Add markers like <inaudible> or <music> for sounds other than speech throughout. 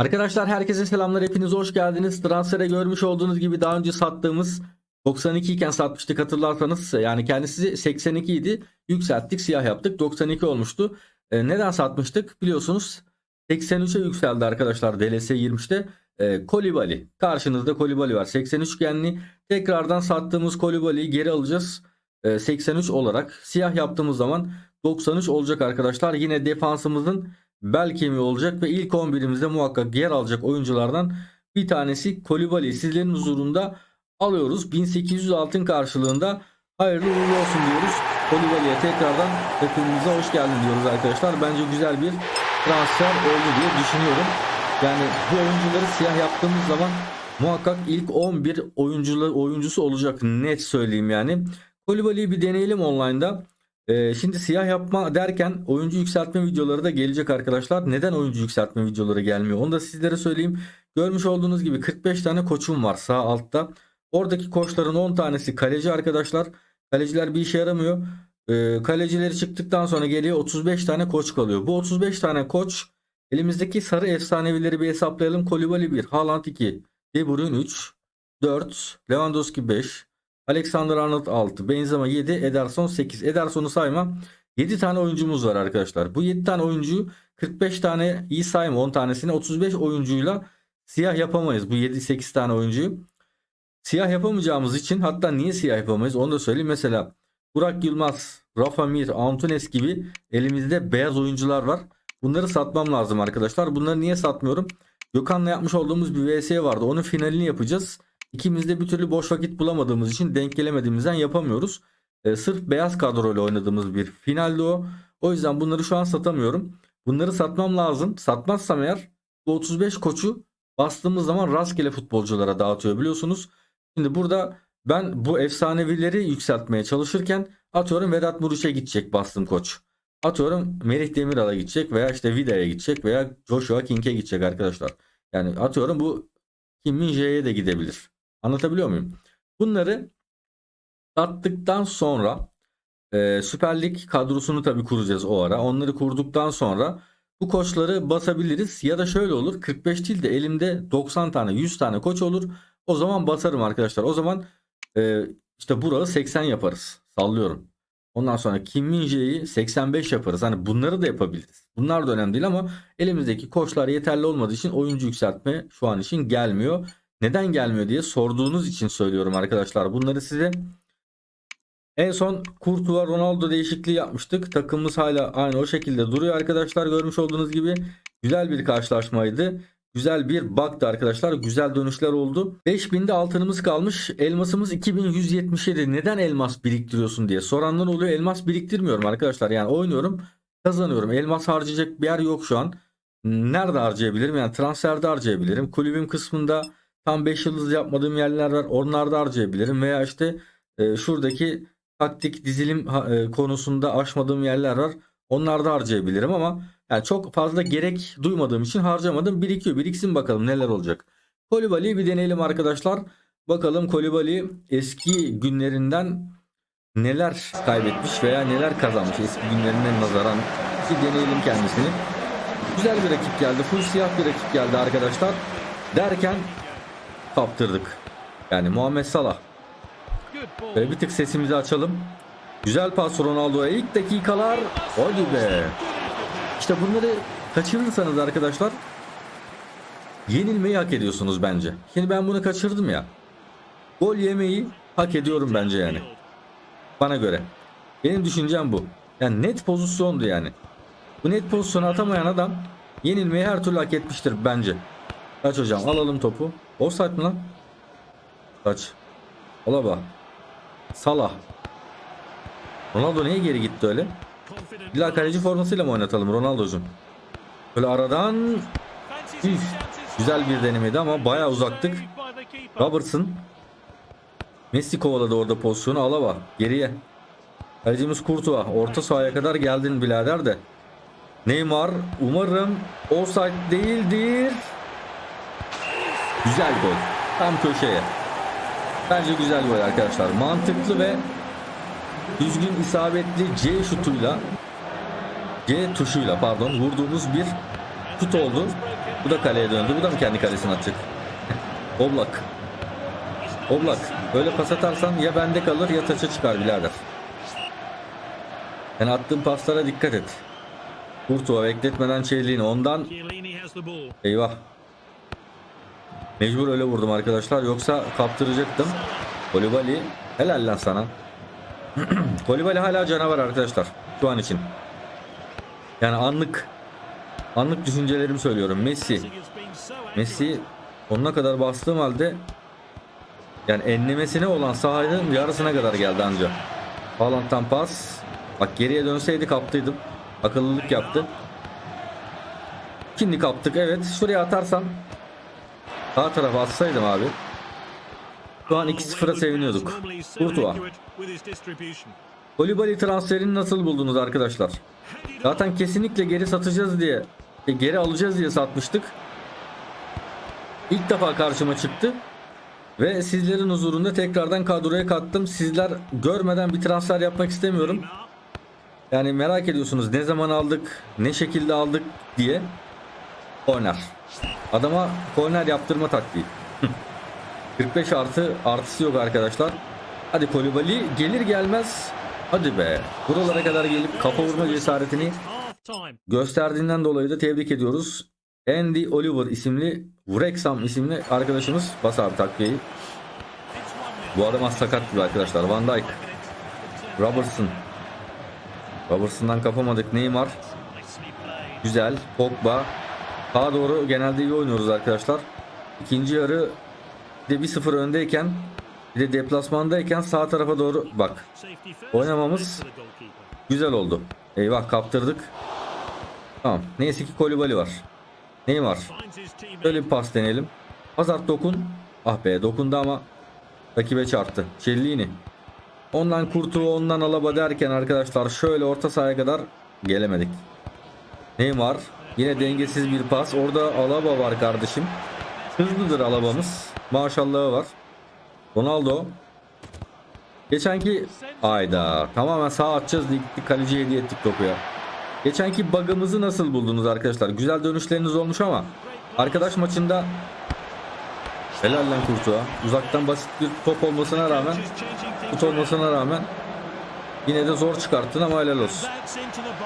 Arkadaşlar herkese selamlar. Hepiniz hoş geldiniz. Transfere görmüş olduğunuz gibi daha önce sattığımız 92 iken satmıştık hatırlarsanız. Yani kendisi 82 idi. Yükselttik siyah yaptık. 92 olmuştu. E, neden satmıştık? Biliyorsunuz 83'e yükseldi arkadaşlar DLS 20'de. E, Kolibali. Karşınızda Kolibali var. 83 genli. Tekrardan sattığımız Kolibali'yi geri alacağız. E, 83 olarak. Siyah yaptığımız zaman 93 olacak arkadaşlar. Yine defansımızın bel kemiği olacak ve ilk 11'imizde muhakkak yer alacak oyunculardan bir tanesi Kolibali. Sizlerin huzurunda alıyoruz. 1800 altın karşılığında hayırlı uğurlu olsun diyoruz. Kolibali'ye tekrardan takımımıza hoş geldin diyoruz arkadaşlar. Bence güzel bir transfer oldu diye düşünüyorum. Yani bu oyuncuları siyah yaptığımız zaman muhakkak ilk 11 oyuncular oyuncusu olacak net söyleyeyim yani. Kolibali'yi bir deneyelim online'da. Ee, şimdi siyah yapma derken oyuncu yükseltme videoları da gelecek arkadaşlar. Neden oyuncu yükseltme videoları gelmiyor? Onu da sizlere söyleyeyim. Görmüş olduğunuz gibi 45 tane koçum var sağ altta. Oradaki koçların 10 tanesi kaleci arkadaşlar. Kaleciler bir işe yaramıyor. Ee, kalecileri çıktıktan sonra geriye 35 tane koç kalıyor. Bu 35 tane koç elimizdeki sarı efsanevileri bir hesaplayalım. Kolibali 1, Haaland 2, De Bruyne 3, 4, Lewandowski 5, Alexander Arnold 6, Benzema 7, Ederson 8. Ederson'u sayma. 7 tane oyuncumuz var arkadaşlar. Bu 7 tane oyuncuyu 45 tane iyi sayma 10 tanesini 35 oyuncuyla siyah yapamayız. Bu 7-8 tane oyuncuyu. Siyah yapamayacağımız için hatta niye siyah yapamayız onu da söyleyeyim. Mesela Burak Yılmaz, Rafa Mir, Antunes gibi elimizde beyaz oyuncular var. Bunları satmam lazım arkadaşlar. Bunları niye satmıyorum? Gökhan'la yapmış olduğumuz bir VS vardı. Onun finalini yapacağız. İkimiz de bir türlü boş vakit bulamadığımız için denk gelemediğimizden yapamıyoruz. Ee, sırf beyaz kadroyla oynadığımız bir finaldi o. O yüzden bunları şu an satamıyorum. Bunları satmam lazım. Satmazsam eğer bu 35 koçu bastığımız zaman rastgele futbolculara dağıtıyor biliyorsunuz. Şimdi burada ben bu efsanevileri yükseltmeye çalışırken atıyorum Vedat Muriç'e gidecek bastım koç. Atıyorum Merih Demiral'a gidecek veya işte Vida'ya gidecek veya Joshua King'e gidecek arkadaşlar. Yani atıyorum bu Kim Min Jae'ye de gidebilir. Anlatabiliyor muyum? Bunları sattıktan sonra e, Süper Lig kadrosunu tabii kuracağız o ara. Onları kurduktan sonra bu koçları basabiliriz. Ya da şöyle olur 45 değil de elimde 90 tane 100 tane koç olur. O zaman basarım arkadaşlar. O zaman e, işte burağı 80 yaparız. Sallıyorum. Ondan sonra Kim Min Jae'yi 85 yaparız. Hani bunları da yapabiliriz. Bunlar da önemli değil ama elimizdeki koçlar yeterli olmadığı için oyuncu yükseltme şu an için gelmiyor. Neden gelmiyor diye sorduğunuz için söylüyorum arkadaşlar. Bunları size en son Courtois Ronaldo değişikliği yapmıştık. Takımımız hala aynı o şekilde duruyor arkadaşlar. Görmüş olduğunuz gibi güzel bir karşılaşmaydı. Güzel bir baktı arkadaşlar. Güzel dönüşler oldu. 5000'de altınımız kalmış. Elmasımız 2177. Neden elmas biriktiriyorsun diye soranlar oluyor. Elmas biriktirmiyorum arkadaşlar. Yani oynuyorum kazanıyorum. Elmas harcayacak bir yer yok şu an. Nerede harcayabilirim? Yani transferde harcayabilirim. Kulübüm kısmında tam 5 yıldız yapmadığım yerler var. Onlarda harcayabilirim. Veya işte e, şuradaki taktik dizilim e, konusunda aşmadığım yerler var. Onlarda harcayabilirim ama yani çok fazla gerek duymadığım için harcamadım. Birikiyor. Biriksin bakalım neler olacak. Kolibali'yi bir deneyelim arkadaşlar. Bakalım Kolibali eski günlerinden neler kaybetmiş veya neler kazanmış eski günlerinden nazaran. Bir deneyelim kendisini. Güzel bir rakip geldi. Full siyah bir rakip geldi arkadaşlar. Derken kaptırdık. Yani Muhammed Salah. Böyle bir tık sesimizi açalım. Güzel pas Ronaldo'ya ilk dakikalar. Hadi be. İşte bunları kaçırırsanız arkadaşlar yenilmeyi hak ediyorsunuz bence. Şimdi ben bunu kaçırdım ya. Gol yemeyi hak ediyorum bence yani. Bana göre. Benim düşüncem bu. Yani net pozisyondu yani. Bu net pozisyonu atamayan adam yenilmeyi her türlü hak etmiştir bence. Kaç hocam alalım topu. Offside mi lan? Kaç. Alaba. Salah. Ronaldo niye geri gitti öyle? İlla kaleci formasıyla mı oynatalım Ronaldo'cum? Böyle aradan üf, güzel bir denemeydi ama bayağı uzaktık. Robertson Messi kovaladı orada pozisyonu Alaba geriye. Kalecimiz Courtois orta sahaya kadar geldin birader de. Neymar umarım offside değildir. Güzel gol. Tam köşeye. Bence güzel gol arkadaşlar. Mantıklı ve düzgün isabetli C şutuyla C tuşuyla pardon vurduğumuz bir şut oldu. Bu da kaleye döndü. Bu da mı kendi kalesine atacak? <laughs> Oblak. Oblak. Böyle pas atarsan ya bende kalır ya taça çıkar birader. Yani attığın paslara dikkat et. Kurtuğa bekletmeden çeyliğini ondan eyvah. Mecbur öyle vurdum arkadaşlar yoksa kaptıracaktım. Kolibali helal lan sana. <clears throat> Kolibali hala canavar arkadaşlar şu an için. Yani anlık anlık düşüncelerimi söylüyorum. Messi. Messi sonuna kadar bastığım halde yani enlemesine olan sahanın yarısına kadar geldi anca. Haaland'dan pas. Bak geriye dönseydi kaptıydım. Akıllılık yaptı. Şimdi kaptık evet. Şuraya atarsam sağ tarafa atsaydım abi. Şu an 2-0'a seviniyorduk. Distribution. Kolibali transferini nasıl buldunuz arkadaşlar? Zaten kesinlikle geri satacağız diye, e, geri alacağız diye satmıştık. İlk defa karşıma çıktı. Ve sizlerin huzurunda tekrardan kadroya kattım. Sizler görmeden bir transfer yapmak istemiyorum. Yani merak ediyorsunuz ne zaman aldık, ne şekilde aldık diye. Korner. Adama korner yaptırma taktiği. <laughs> 45 artı artısı yok arkadaşlar. Hadi Kolibali gelir gelmez. Hadi be. Buralara kadar gelip kafa vurma cesaretini gösterdiğinden dolayı da tebrik ediyoruz. Andy Oliver isimli Wrexham isimli arkadaşımız bas abi takviyeyi. Bu adam az sakat gibi arkadaşlar. Van Dijk, Robertson. Robertson'dan kapamadık. Neymar. Güzel. Pogba. Sağa doğru genelde iyi oynuyoruz arkadaşlar. İkinci yarı de 1-0 öndeyken bir de deplasmandayken sağ tarafa doğru bak. Oynamamız güzel oldu. Eyvah kaptırdık. Tamam. Neyse ki Kolibali var. His teammate. Şöyle bir pas deneyelim. Hazard dokun. Ah be dokundu ama rakibe çarptı. Çellini. Ondan kurtu ondan alaba derken arkadaşlar şöyle orta sahaya kadar gelemedik. Neymar. Yine dengesiz bir pas. Orada alaba var kardeşim. Hızlıdır alabamız. Maşallahı var. Ronaldo. Geçenki ayda tamamen sağ atacağız diye gittik kaleciye hediye ettik topu ya. Geçenki bug'ımızı nasıl buldunuz arkadaşlar? Güzel dönüşleriniz olmuş ama arkadaş maçında helal lan Kurtuğa. Uzaktan basit bir top olmasına rağmen Tut olmasına rağmen yine de zor çıkarttın ama helal olsun.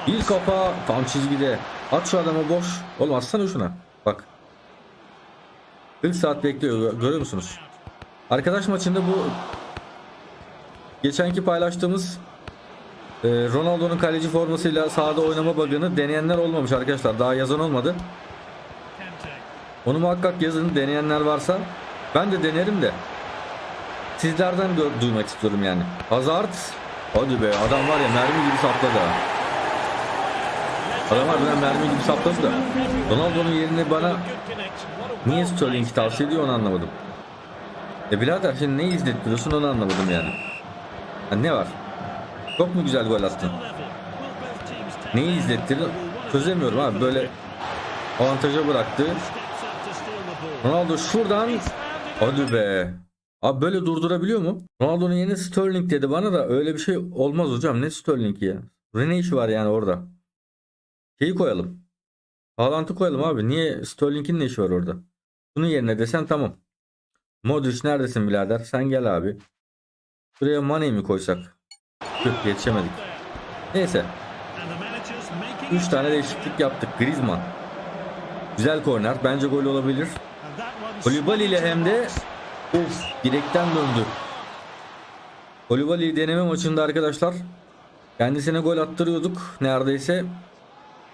Bir kafa tam çizgide. At şu adamı boş. Oğlum atsana şuna. Bak. 40 saat bekliyor. Gö- Görüyor musunuz? Arkadaş maçında bu geçenki paylaştığımız e, Ronaldo'nun kaleci formasıyla sahada oynama bug'ını deneyenler olmamış arkadaşlar. Daha yazan olmadı. Onu muhakkak yazın deneyenler varsa. Ben de denerim de. Sizlerden duymak istiyorum yani. Hazard. Hadi be adam var ya mermi gibi sapladı ha. Adam harbiden mermi gibi sapladı da. Ronaldo'nun yerine bana niye Sterling'i tavsiye ediyor onu anlamadım. E birader şimdi ne izlettiriyorsun onu anlamadım yani. Ha, ne var? Çok mu güzel gol attın? Neyi izlettirdin? Çözemiyorum abi böyle avantaja bıraktı. Ronaldo şuradan Hadi be. Abi böyle durdurabiliyor mu? Ronaldo'nun yeni Sterling dedi bana da öyle bir şey olmaz hocam. Ne Sterling ya? Ne işi var yani orada? Şeyi koyalım. Haaland'ı koyalım abi. Niye Sterling'in ne işi var orada? Bunun yerine desen tamam. Modric neredesin birader? Sen gel abi. Buraya Mane'yi mi koysak? Tüh yetişemedik. Neyse. And the manager's making 3 tane değişiklik yaptık. Griezmann. Güzel korner. Bence gol olabilir. Kolibali ile hem de. Of direkten döndü. Kolibali deneme maçında arkadaşlar kendisine gol attırıyorduk neredeyse.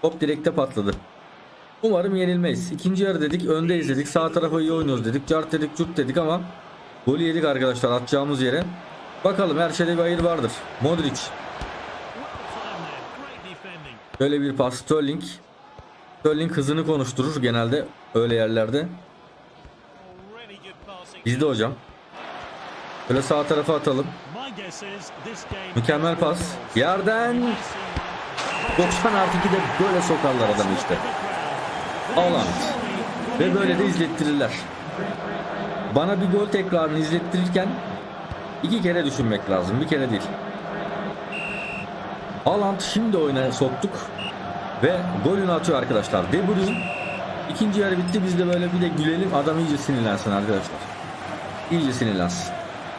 Top direkte patladı. Umarım yenilmeyiz. İkinci yarı dedik önde izledik sağ tarafa iyi oynuyoruz dedik. Cart dedik cut dedik ama golü yedik arkadaşlar atacağımız yere. Bakalım her şeyde bir hayır vardır. Modric. Şöyle bir pas Sterling. Sterling hızını konuşturur genelde öyle yerlerde. Bizde hocam. Böyle sağ tarafa atalım. Mükemmel pas. Yerden Messi 90 artı 2'de böyle sokarlar adamı işte. Haaland. Ve böyle de izlettirirler. Bana bir gol tekrarını izlettirirken iki kere düşünmek lazım. Bir kere değil. Haaland şimdi oyuna soktuk. Ve golünü atıyor arkadaşlar. De Bruyne İkinci yarı bitti biz de böyle bir de gülelim adam iyice sinirlensin arkadaşlar. İyice sinirlensin.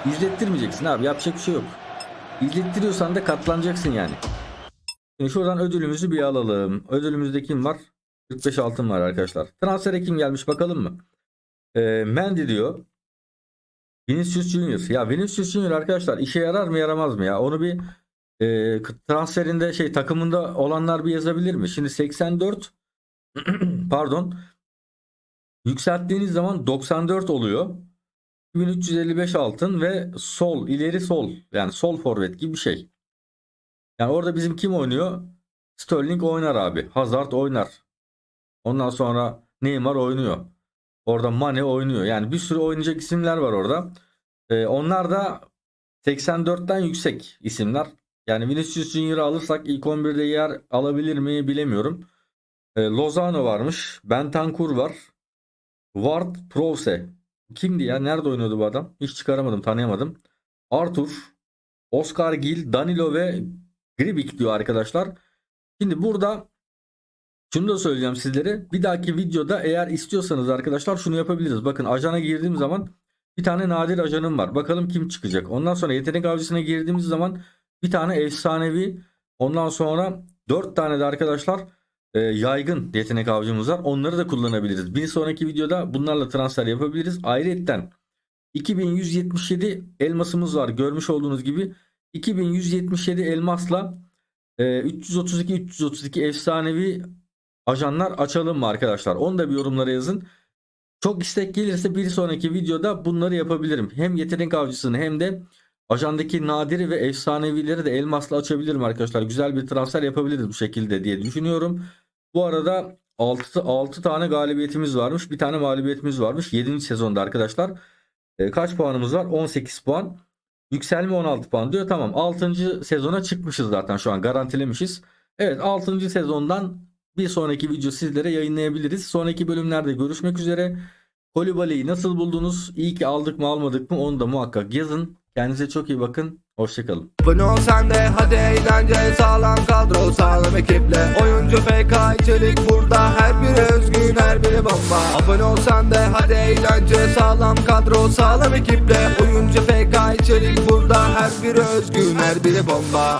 İzlettirmeyeceksin abi yapacak bir şey yok. İzlettiriyorsan da katlanacaksın yani. Şimdi şuradan ödülümüzü bir alalım. Ödülümüzde kim var? 45 altın var arkadaşlar. Transfere kim gelmiş bakalım mı? Ee, Mendy diyor. Vinicius Junior. Ya Vinicius Junior arkadaşlar işe yarar mı yaramaz mı ya? Onu bir e, transferinde şey takımında olanlar bir yazabilir mi? Şimdi 84 <clears throat> pardon yükselttiğiniz zaman 94 oluyor. 1355 altın ve sol ileri sol yani sol forvet gibi bir şey. Yani orada bizim kim oynuyor? Sterling oynar abi. Hazard oynar. Ondan sonra Neymar oynuyor. Orada Mane oynuyor. Yani bir sürü oynayacak isimler var orada. Ee, onlar da 84'ten yüksek isimler. Yani Vinicius Junior'ı alırsak ilk 11'de yer alabilir mi bilemiyorum. Ee, Lozano varmış. Bentancur var. Ward Prowse. Kimdi ya? Nerede oynuyordu bu adam? Hiç çıkaramadım, tanıyamadım. Arthur, Oscar Gil, Danilo ve Gribik diyor arkadaşlar. Şimdi burada şunu da söyleyeceğim sizlere. Bir dahaki videoda eğer istiyorsanız arkadaşlar şunu yapabiliriz. Bakın ajana girdiğim zaman bir tane nadir ajanım var. Bakalım kim çıkacak. Ondan sonra yetenek avcısına girdiğimiz zaman bir tane efsanevi. Ondan sonra 4 tane de arkadaşlar e, yaygın yetenek avcımız var. Onları da kullanabiliriz. Bir sonraki videoda bunlarla transfer yapabiliriz. Ayrıca 2177 elmasımız var. Görmüş olduğunuz gibi 2177 elmasla e, 332 332 efsanevi ajanlar açalım mı arkadaşlar? Onu da bir yorumlara yazın. Çok istek gelirse bir sonraki videoda bunları yapabilirim. Hem yetenek avcısını hem de ajandaki nadiri ve efsanevileri de elmasla açabilirim arkadaşlar. Güzel bir transfer yapabiliriz bu şekilde diye düşünüyorum. Bu arada 6, 6 tane galibiyetimiz varmış. Bir tane mağlubiyetimiz varmış. 7. sezonda arkadaşlar. E, kaç puanımız var? 18 puan. Yükselme 16 puan diyor. Tamam 6. sezona çıkmışız zaten şu an garantilemişiz. Evet 6. sezondan bir sonraki video sizlere yayınlayabiliriz. Sonraki bölümlerde görüşmek üzere. Kolibali'yi nasıl buldunuz? İyi ki aldık mı almadık mı onu da muhakkak yazın. Kendinize çok iyi bakın. Hoşçakalın. Abone ol sen de hadi eğlence sağlam kadro sağlam ekiple. Oyuncu FK içerik burada her biri özgün her biri bomba. Abone ol sen de hadi eğlence sağlam kadro sağlam ekiple. Oyuncu FK içerik burada her biri özgün her biri bomba